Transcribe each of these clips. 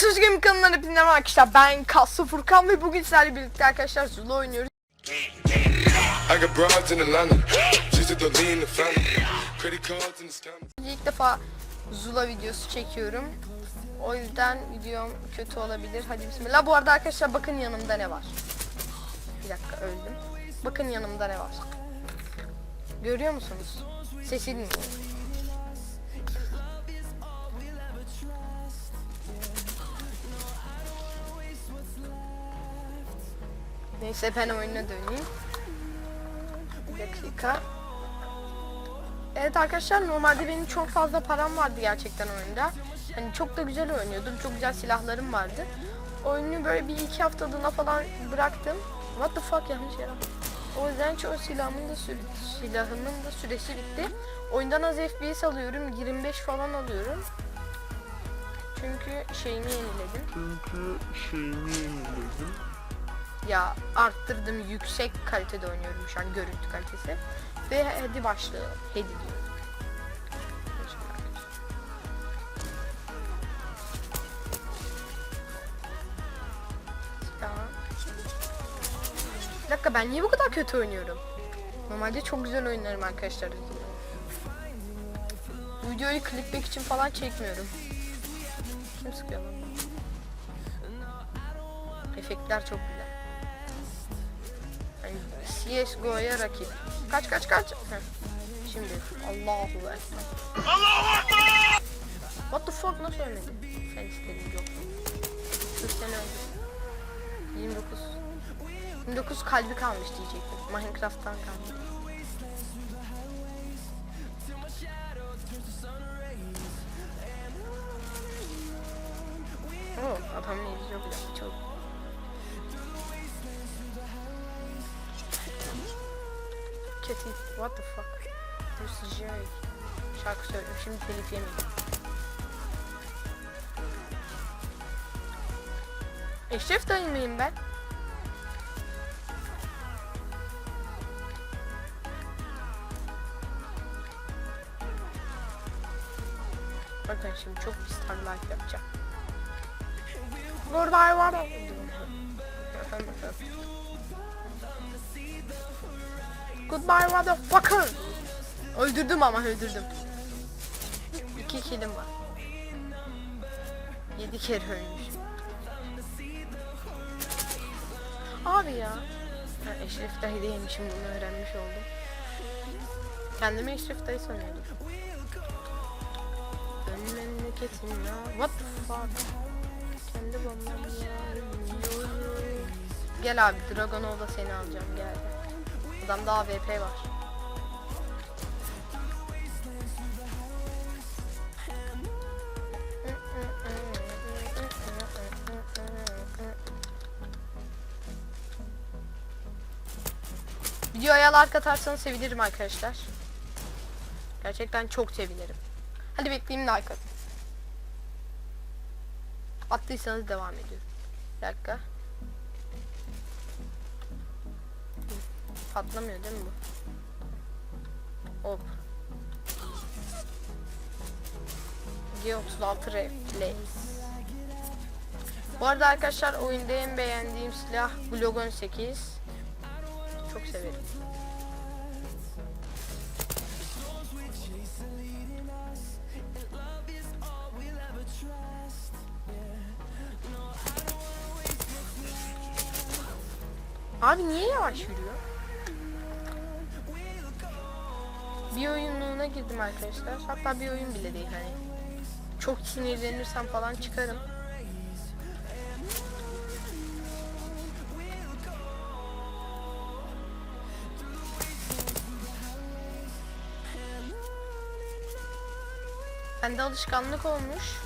Söz Game kanalına hepinize merhaba arkadaşlar ben Kaslı Furkan ve bugün sizlerle birlikte arkadaşlar Zula oynuyoruz. İlk defa Zula videosu çekiyorum. O yüzden videom kötü olabilir. Hadi bismillah. Bu arada arkadaşlar bakın yanımda ne var. Bir dakika öldüm. Bakın yanımda ne var. Görüyor musunuz? Sesi dinleyin. Neyse ben oyuna döneyim. Bir dakika. Evet arkadaşlar normalde benim çok fazla param vardı gerçekten oyunda. Hani çok da güzel oynuyordum. Çok güzel silahlarım vardı. Oyunu böyle bir iki haftalığına falan bıraktım. What the fuck yanlış yere. O yüzden çoğu silahımın da süre, silahımın da süresi bitti. Oyundan az FPS alıyorum. 25 falan alıyorum. Çünkü şeyimi yeniledim. Çünkü şeyini yeniledim. Ya arttırdım yüksek kalitede oynuyorum şu an görüntü kalitesi. Ve hadi başlayalım. Hadi diyorum. Bir dakika ben niye bu kadar kötü oynuyorum? Normalde çok güzel oynarım arkadaşlar. Videoyu clickbait için falan çekmiyorum. Kim sıkıyor? Efektler çok güzel. CSGO'ya rakip. Kaç kaç kaç. Heh. Şimdi Allahu Ekber. What the fuck nasıl ölmedi? Sen istedin yok. 40 sene önce. 29. 29 kalbi kalmış diyecektim. Minecraft'tan kalmış. Kötü. What the fuck? This is Jerry. Şarkı söylüyorum. Şimdi telif yemeyin. Eşref dayı mıyım ben? Bakın şimdi çok pis tarlaak yapacağım. Goodbye var. Goodbye motherfucker. Öldürdüm ama öldürdüm. İki kilim var. Yedi kere ölmüş. Abi ya. Ha, Eşref dayı değilmişim bunu öğrenmiş oldum. Kendimi Eşref dayı sanıyordum. Dön memleketim ya. What the fuck? Kendi bombam ya. Gel abi Dragonov'da seni alacağım gel. Adamda AWP var. Videoya like atarsanız sevinirim arkadaşlar. Gerçekten çok sevinirim. Hadi bekleyeyim like atın. Attıysanız devam ediyorum. Bir dakika. Patlamıyor değil mi bu? Hop. G36 Reflex. Bu arada arkadaşlar oyunda en beğendiğim silah Glock 18. Çok severim. Abi niye yavaş yürüyor? Bir oyunluğuna girdim arkadaşlar. Hatta bir oyun bile değil hani. Çok sinirlenirsem falan çıkarım. Bende alışkanlık olmuş.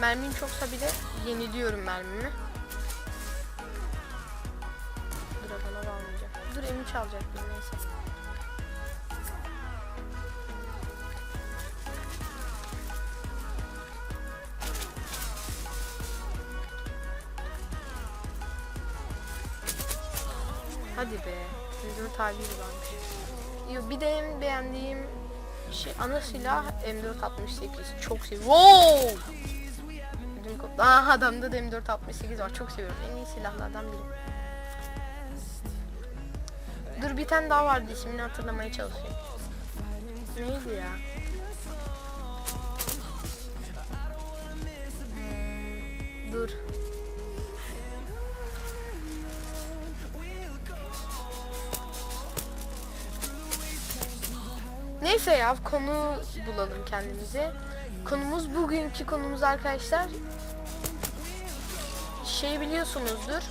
Mermim çoksa bile yeniliyorum mermimi. Dragon'a almayacağım. Dur emi çalacaktım neyse. Hadi be. Bizim tabiri varmış. Bir de en beğendiğim şey ana silah M468. Çok seviyorum. Wow! Aa adamda da M468 var. Çok seviyorum. En iyi silahlardan biri. Dur bir tane daha vardı ismini hatırlamaya çalışıyorum. Neydi ya? Hmm, dur. Neyse ya konu bulalım kendimize. Konumuz bugünkü konumuz arkadaşlar. Şey biliyorsunuzdur.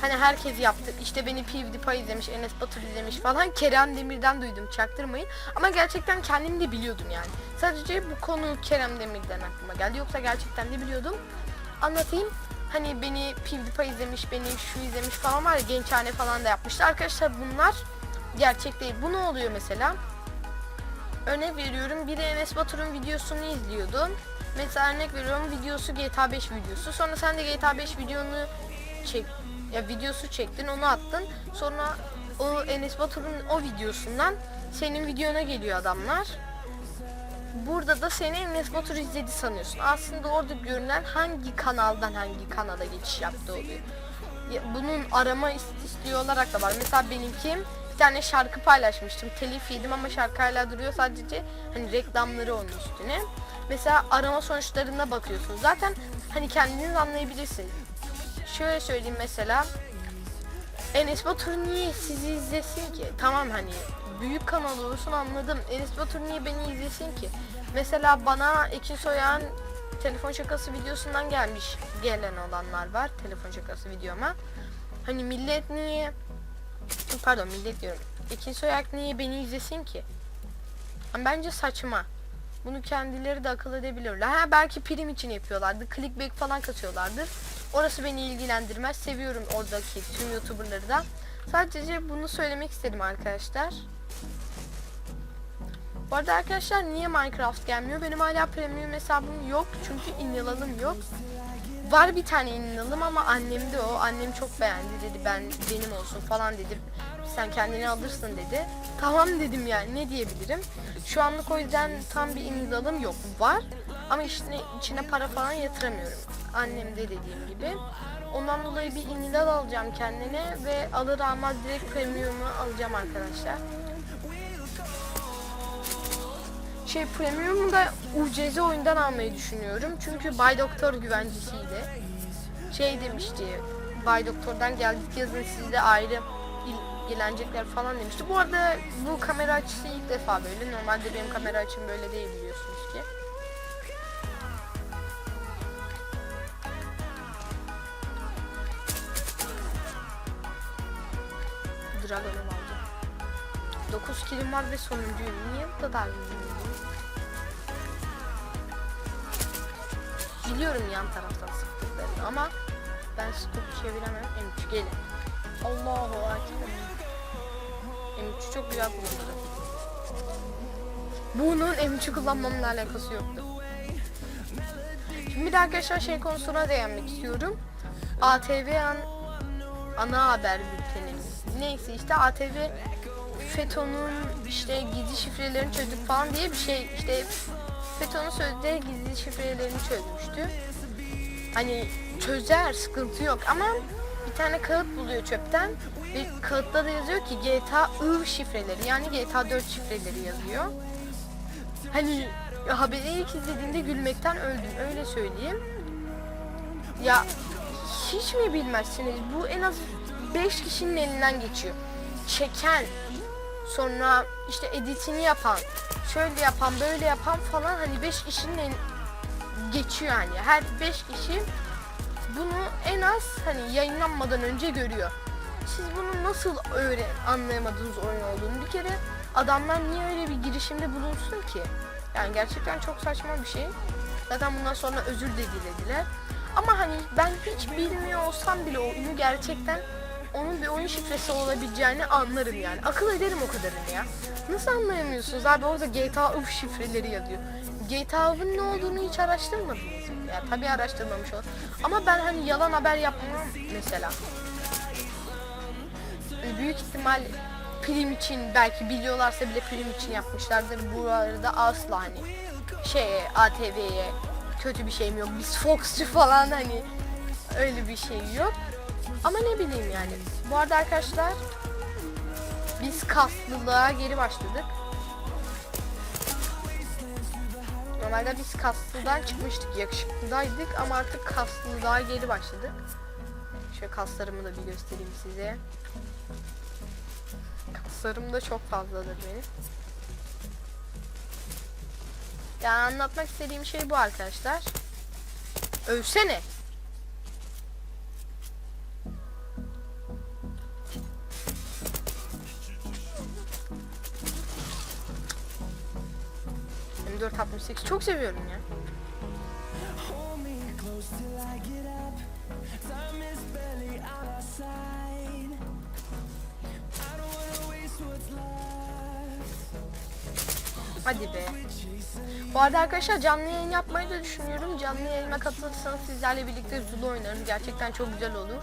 Hani herkes yaptı. İşte beni PewDiePie izlemiş, Enes Batur izlemiş falan. Kerem Demir'den duydum çaktırmayın. Ama gerçekten kendim de biliyordum yani. Sadece bu konu Kerem Demir'den aklıma geldi. Yoksa gerçekten de biliyordum. Anlatayım. Hani beni PewDiePie izlemiş, beni şu izlemiş falan var ya gençhane falan da yapmıştı. Arkadaşlar bunlar gerçek değil. Bu ne oluyor mesela? Örnek veriyorum biri Enes Batur'un videosunu izliyordun. Mesela örnek veriyorum videosu GTA 5 videosu. Sonra sen de GTA 5 videonu çek ya videosu çektin onu attın. Sonra o Enes Batur'un o videosundan senin videona geliyor adamlar. Burada da seni Enes Batur izledi sanıyorsun. Aslında orada görünen hangi kanaldan hangi kanala geçiş yaptığı oluyor. Bunun arama istatistiği olarak da var. Mesela benimki bir tane şarkı paylaşmıştım. Telif yedim ama şarkı hala duruyor. Sadece hani reklamları onun üstüne. Mesela arama sonuçlarına bakıyorsun. Zaten hani kendiniz anlayabilirsin. Şöyle söyleyeyim mesela. Enes Batur niye sizi izlesin ki? Tamam hani büyük kanal olursun anladım. Enes Batur niye beni izlesin ki? Mesela bana Ekin Soyan telefon şakası videosundan gelmiş gelen olanlar var telefon şakası videoma. Hani millet niye pardon millet diyorum. Ekin Soyak niye beni izlesin ki? Ama bence saçma. Bunu kendileri de akıl edebilirler. Ha belki prim için yapıyorlardı. Clickbait falan katıyorlardır. Orası beni ilgilendirmez. Seviyorum oradaki tüm YouTuber'ları da. Sadece bunu söylemek istedim arkadaşlar. Bu arada arkadaşlar niye Minecraft gelmiyor? Benim hala premium hesabım yok. Çünkü inyalalım yok. Var bir tane inyalalım ama annemde o. Annem çok beğendi dedi. Ben benim olsun falan dedi. Sen kendini alırsın dedi. Tamam dedim yani ne diyebilirim. Şu anlık o yüzden tam bir inyalalım yok. Var ama içine, içine para falan yatıramıyorum. Annemde dediğim gibi. Ondan dolayı bir inilal alacağım kendine ve alır almaz direkt premium'u alacağım arkadaşlar. Şey premium'u da UCZ oyundan almayı düşünüyorum. Çünkü Bay Doktor güvencesiydi. Şey demişti. Bay Doktor'dan geldik yazın sizde ayrı ilgilenecekler falan demişti. Bu arada bu kamera açısı ilk defa böyle. Normalde benim kamera açım böyle değil biliyorsunuz ki. Dragon'u aldım. 9 kilim var ve sonuncuyum. Niye bu kadar bilmiyorum. Biliyorum yan taraftan sıktıklarını ama ben scope çeviremem. M3 gelin. Allahu Ekber. M3 çok güzel kullanılır. Bunun M3'ü kullanmamla alakası yoktu. Şimdi bir de arkadaşlar şey konusuna değinmek istiyorum. ATV an, ana haber bültenimiz. Neyse işte ATV FETÖ'nün işte gizli şifrelerini çözdük falan diye bir şey işte FETÖ'nün sözde gizli şifrelerini çözmüştü. Hani çözer sıkıntı yok ama bir tane kağıt buluyor çöpten ve kağıtta da yazıyor ki GTA I şifreleri yani GTA 4 şifreleri yazıyor. Hani haberi ilk izlediğimde gülmekten öldüm öyle söyleyeyim. Ya hiç mi bilmezsiniz bu en az 5 kişinin elinden geçiyor. Çeken, sonra işte editini yapan, şöyle yapan, böyle yapan falan hani 5 kişinin geçiyor yani. Her 5 kişi bunu en az hani yayınlanmadan önce görüyor. Siz bunu nasıl öyle anlayamadığınız oyun olduğunu bir kere adamlar niye öyle bir girişimde bulunsun ki? Yani gerçekten çok saçma bir şey. Zaten bundan sonra özür de dilediler. Ama hani ben hiç bilmiyor olsam bile oyunu gerçekten onun bir oyun şifresi olabileceğini anlarım yani. Akıl ederim o kadarını ya. Nasıl anlayamıyorsunuz abi orada GTA UF şifreleri yazıyor. GTA UF'ın ne olduğunu hiç araştırmadınız mı? Ya tabii araştırmamış ol. Ama ben hani yalan haber yapmam mesela. Hani büyük ihtimal prim için belki biliyorlarsa bile prim için yapmışlardır. Bu arada asla hani şey ATV'ye kötü bir şeyim yok. Biz Fox'cu falan hani öyle bir şey yok. Ama ne bileyim yani. Bu arada arkadaşlar biz kaslılığa geri başladık. Normalde biz kaslıdan çıkmıştık, yakışıklıdaydık ama artık kaslılığa geri başladık. Şöyle kaslarımı da bir göstereyim size. Kaslarım da çok fazladır benim. Yani anlatmak istediğim şey bu arkadaşlar. Övsene. 64 68 çok seviyorum ya. Hadi be. Bu arada arkadaşlar canlı yayın yapmayı da düşünüyorum. Canlı yayına katılırsanız sizlerle birlikte Zulu oynarız. Gerçekten çok güzel olur.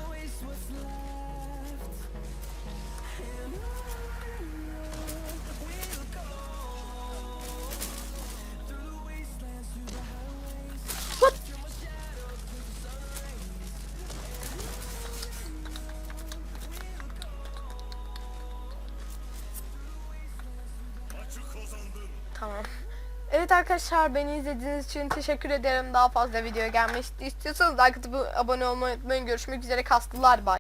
Arkadaşlar beni izlediğiniz için teşekkür ederim. Daha fazla video gelmek istiyorsanız like atıp abone olmayı unutmayın. Görüşmek üzere kastılar bay.